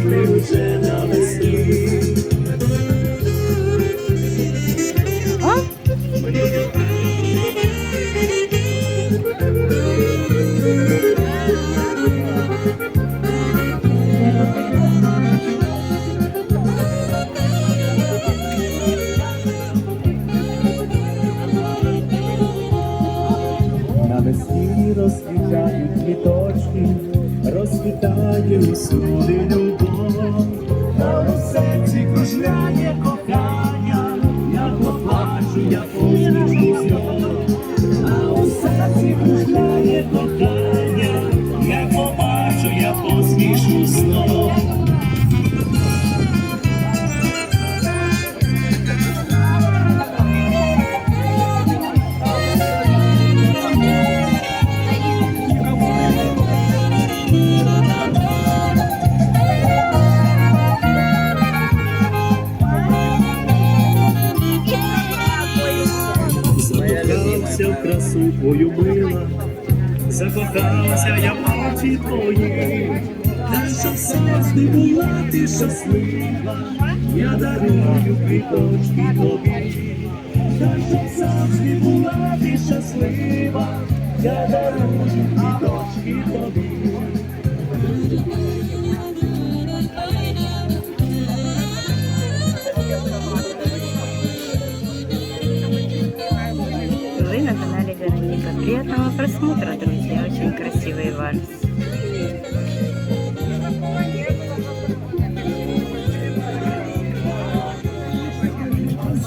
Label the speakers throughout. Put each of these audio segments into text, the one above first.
Speaker 1: квіти вже навесні. Навесні розквітають квіточки, розквітає усюди любов, Yeah. Красу твою мила, закохався я в очі твої, та щоб завжди була ти щаслива, я дарую квіточки тобі, та завжди була ти щаслива, я дарую квіточки тобі.
Speaker 2: канале Вероника. Приятного просмотра, друзья. Очень красивый вальс.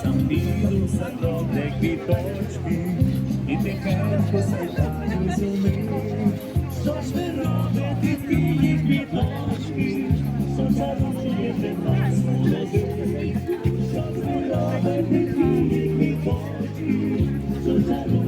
Speaker 1: Сам піду закропле квіточки, і тихенько спитаю зими, що ж ви робите тії квіточки, що чаруєте нас молодих, що ж ви робите тії квіточки, що чаруєте